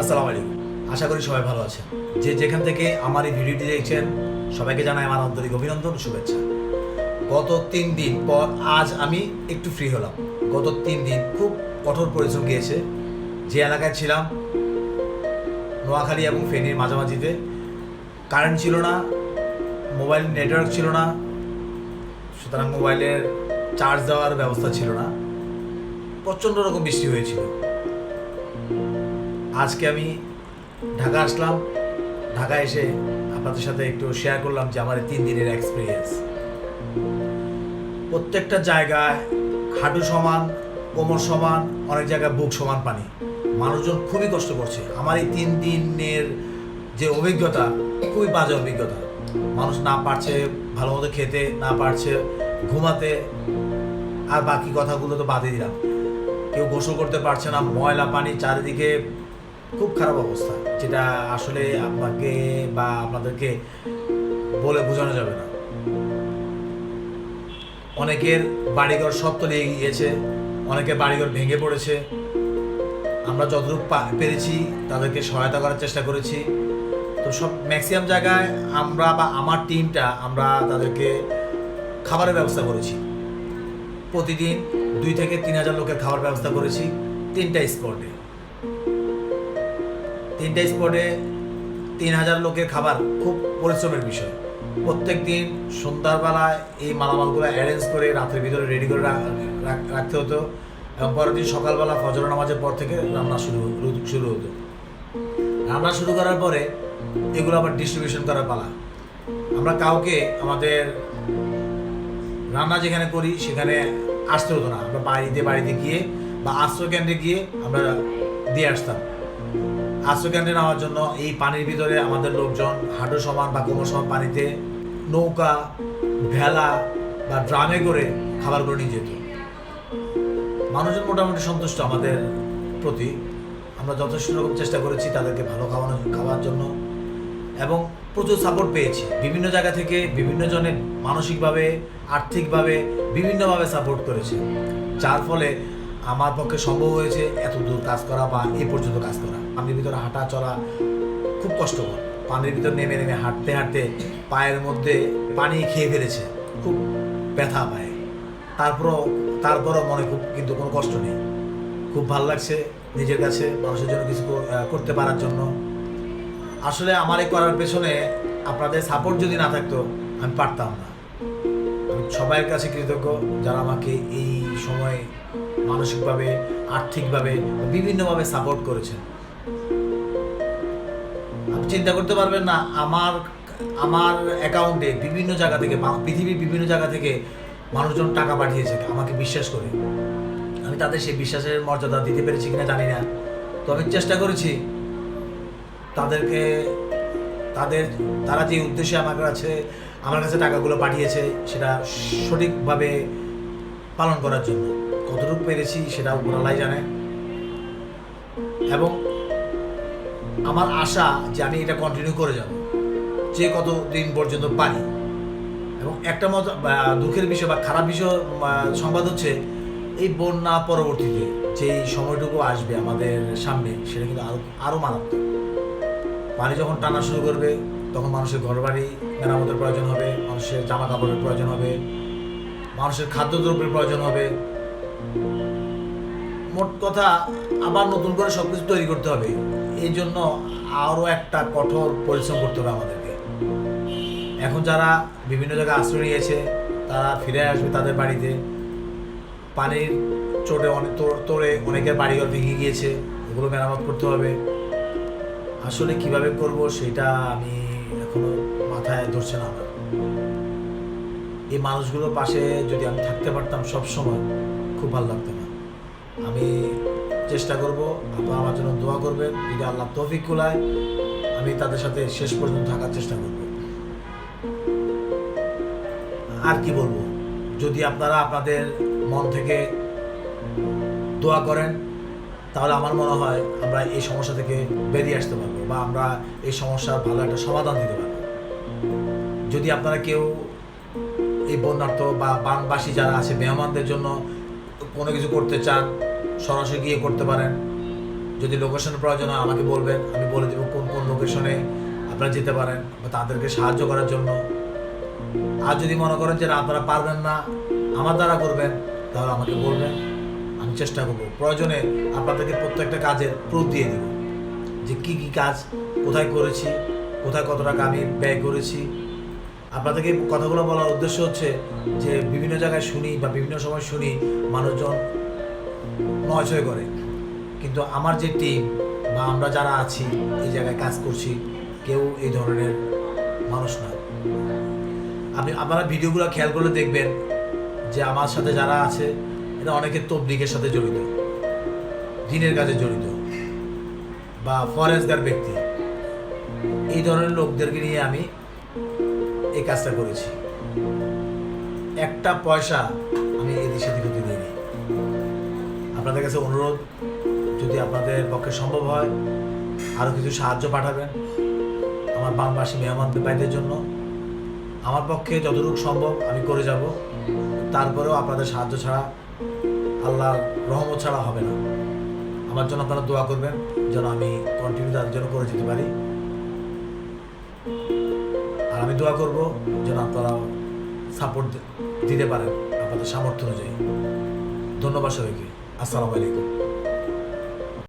আসসালামু আলাইকুম। আশা করি সবাই ভালো আছেন। যে যেখান থেকে আমার এই ভিডিওটি দেখছেন, সবাইকে জানাই আমার আন্তরিক অভিনন্দন, শুভেচ্ছা। গত তিন দিন পর আজ আমি একটু ফ্রি হলাম। গত তিন দিন খুব কঠোর পরিশ্রম গিয়েছে। যে এলাকায় ছিলাম, নোয়াখালী এবং ফেনীর মাঝামাঝিতে কারেন্ট ছিল না মোবাইল নেটওয়ার্ক ছিল না, সুতরাং মোবাইলের চার্জ দেওয়ার ব্যবস্থা ছিল না। প্রচণ্ড রকম বৃষ্টি হয়েছিল। আজকে আমি ঢাকা আসলাম। ঢাকা এসে আপনাদের সাথে একটু শেয়ার করলাম যে আমার তিন দিনের এক্সপিরিয়েন্স প্রত্যেকটা জায়গায় হাঁটু সমান, কোমর সমান, অনেক জায়গায় বুক সমান পানি। মানুষজন খুবই কষ্ট করছে। আমার এই তিন দিনের যে অভিজ্ঞতা, খুবই বাজে অভিজ্ঞতা। মানুষ না পারছে ভালো মতো খেতে, না পারছে ঘুমাতে, আর বাকি কথাগুলো তো বাদই দিলাম। কেউ গোসল করতে পারছে না, ময়লা পানি চারিদিকে খুব খারাপ অবস্থা, যেটা আসলে আপনাকে বা আপনাদেরকে বলে বোঝানো যাবে না। অনেকের বাড়িঘর সব তলিয়ে গিয়েছে অনেকের বাড়িঘর ভেঙে পড়েছে। আমরা যতটুকু পেরেছি, তাদেরকে সহায়তা করার চেষ্টা করেছি। তো সব ম্যাক্সিমাম জায়গায় আমরা বা আমার টিমটা আমরা তাদেরকে খাবারের ব্যবস্থা করেছি। প্রতিদিন দুই থেকে তিন হাজার লোকের খাবার ব্যবস্থা করেছি তিনটা স্পটে। তিনটা স্পটে তিন হাজার লোকের খাবার খুব পরিশ্রমের বিষয়। প্রত্যেক দিন সন্ধ্যাবেলায় এই মালামালগুলো অ্যারেঞ্জ করে রাতের ভিতরে রেডি করে রাখ- রাখতে হতো এবং পরের দিন সকালবেলা ফজর নামাজের পর থেকে রান্না শুরু শুরু হতো। রান্না শুরু করার পরে এগুলো আবার ডিস্ট্রিবিউশন করার পালা। আমরা কাউকে আমাদের রান্না যেখানে করি সেখানে আসতে হতো না। আমরা বাড়িতে বাড়িতে গিয়ে বা আশ্রয় কেন্দ্রে গিয়ে আমরা দিয়ে আসতাম। আশ্রয় কেন্দ্রে নেওয়ার জন্য এই পানির ভিতরে আমাদের লোকজন হাঁটু সমান বা কোমর সমান পানিতে নৌকা, ভেলা বা ড্রামে করে খাবারগুলো নিয়ে যেত। মানুষজন মোটামুটি সন্তুষ্ট আমাদের প্রতি। আমরা যথেষ্ট রকম চেষ্টা করেছি তাদেরকে ভালো খাওয়ানো, খাওয়ার জন্য। এবং প্রচুর সাপোর্ট পেয়েছি। বিভিন্ন জায়গা থেকে বিভিন্ন জনে মানসিকভাবে, আর্থিকভাবে বিভিন্নভাবে সাপোর্ট করেছে। যার ফলে আমার পক্ষে সম্ভব হয়েছে এত দূর কাজ করা বা এই পর্যন্ত কাজ করা। পানির ভিতরে হাঁটা চলা খুব কষ্টকর। পানির ভিতর নেমে নেমে হাঁটতে হাঁটতে পায়ের মধ্যে পানি খেয়ে ফেলেছে। খুব ব্যথা পায়। তারপরও তারপরও মনে খুব, কিন্তু কোনো কষ্ট নেই। খুব ভালো লাগছে নিজের কাছে মানুষের জন্য কিছু করতে পারার জন্য। আসলে আমার এই করার পেছনে আপনাদের সাপোর্ট যদি না থাকতো, আমি পারতাম না। সবাইয়ের কাছে কৃতজ্ঞ যারা আমাকে এই সময়ে মানসিকভাবে, আর্থিকভাবে, বিভিন্নভাবে সাপোর্ট করেছেন। আপনি চিন্তা করতে পারবেন না, আমার আমার অ্যাকাউন্টে বিভিন্ন জায়গা থেকে পৃথিবীর বিভিন্ন জায়গা থেকে মানুষজন টাকা পাঠিয়েছে, আমাকে বিশ্বাস করে। আমি তাদের সেই বিশ্বাসের মর্যাদা দিতে পেরেছি কিনা জানি না। তো আমি চেষ্টা করেছি তাদেরকে, তাদের, তারা যে উদ্দেশ্যে আমার কাছে আমার কাছে টাকাগুলো পাঠিয়েছে, সেটা সঠিকভাবে পালন করার জন্য। কতটুকু পেরেছি সেটা উপরালাই জানে। এবং আমার আশা যে আমি এটা কন্টিনিউ করে যাব, যে কত দিন পর্যন্ত পারি। এবং একটা মত দুঃখের বিষয় বা খারাপ বিষয় সংবাদ হচ্ছে, এই বন্যা পরবর্তীতে যে সময়টুকু আসবে আমাদের সামনে, সেটা কিন্তু আরও আরও মারাত্মক। পানি যখন টানা শুরু করবে, তখন মানুষের ঘরবাড়ি, মেরামতের প্রয়োজন হবে, মানুষের জামা কাপড়ের প্রয়োজন হবে, মানুষের খাদ্যদ্রব্যের প্রয়োজন হবে মোট কথা আবার নতুন করে সব কিছু তৈরি করতে হবে। এই জন্য আরও একটা কঠোর পরিশ্রম করতে হবে আমাদেরকে। এখন যারা বিভিন্ন জায়গায় আশ্রয় নিয়েছে তারা ফিরে আসবে তাদের বাড়িতে। পানির চোটে অনেক তোড়- অনেকের বাড়িঘর ভেঙে গিয়েছে, ওগুলো মেরামত করতে হবে। আসলে কীভাবে করব সেটা আমি এখনও মাথায় ধরছে না আমার। এই মানুষগুলোর পাশে যদি আমি থাকতে পারতাম সব সময় খুব ভালো লাগতো না। আমি চেষ্টা করব আপনারা আমার জন্য দোয়া করবেন, যদি আল্লাহ তৌফিক কুলায়, আমি তাদের সাথে শেষ পর্যন্ত থাকার চেষ্টা করব। আর কি বলব, যদি আপনারা আপনাদের মন থেকে দোয়া করেন, তাহলে আমার মনে হয় আমরা এই সমস্যা থেকে বেরিয়ে আসতে পারব বা আমরা এই সমস্যার ভালো একটা সমাধান দিতে পারব। যদি আপনারা কেউ এই বন্যার্থ বা বানবাসী যারা আছে, মেহমানদের জন্য কোনো কিছু করতে চান, সরাসরি গিয়ে করতে পারেন। যদি লোকেশনের প্রয়োজন হয়, আমাকে বলবেন, আমি বলে দেবো কোন কোন লোকেশনে আপনারা যেতে পারেন বা তাদেরকে সাহায্য করার জন্য। আর যদি মনে করেন যে আপনারা পারবেন না, আমার দ্বারা করবেন, তাহলে আমাকে বলবেন, আমি চেষ্টা করব। প্রয়োজনে আপনাদেরকে প্রত্যেকটা কাজের প্রুফ দিয়ে দিব। যে কি কি কাজ কোথায় করেছি, কোথায় কত টাকা আমি ব্যয় করেছি আপনাদেরকে কথাগুলো বলার উদ্দেশ্য হচ্ছে যে বিভিন্ন জায়গায় শুনি বা বিভিন্ন সময় শুনি মানুষজন নয়ছয় করে। কিন্তু আমার যে টিম বা আমরা যারা আছি, এই জায়গায় কাজ করছি, কেউ এই ধরনের মানুষ না। আপনি, আপনারা ভিডিওগুলো খেয়াল করলে দেখবেন যে আমার সাথে যারা আছে, এরা অনেকে তবলিগের সাথে জড়িত, দিনের কাজে জড়িত বা ফরেস্টগার ব্যক্তি। এই ধরনের লোকদেরকে নিয়ে আমি এই কাজটা করেছি। একটা পয়সা আমি এদিক সেদিক হতে দিইনি। আপনাদের কাছে অনুরোধ, যদি আপনাদের পক্ষে সম্ভব হয় আরও কিছু সাহায্য পাঠাবেন আমার বানবাসী মেহমানদের বাইদের জন্য। আমার পক্ষে যতটুকু সম্ভব আমি করে যাব। তারপরেও আপনাদের সাহায্য ছাড়া আল্লাহর রহমত ছাড়া হবে না। আমার জন্য আপনারা দোয়া করবেন, যেন আমি কন্টিনিউ তাদের জন্য করে যেতে পারি। আর আমি দোয়া করব যেন আপনারা সাপোর্ট দিতে পারেন আপনাদের সামর্থ্য অনুযায়ী। ধন্যবাদ সবাইকে। আসসালামু আলাইকুম।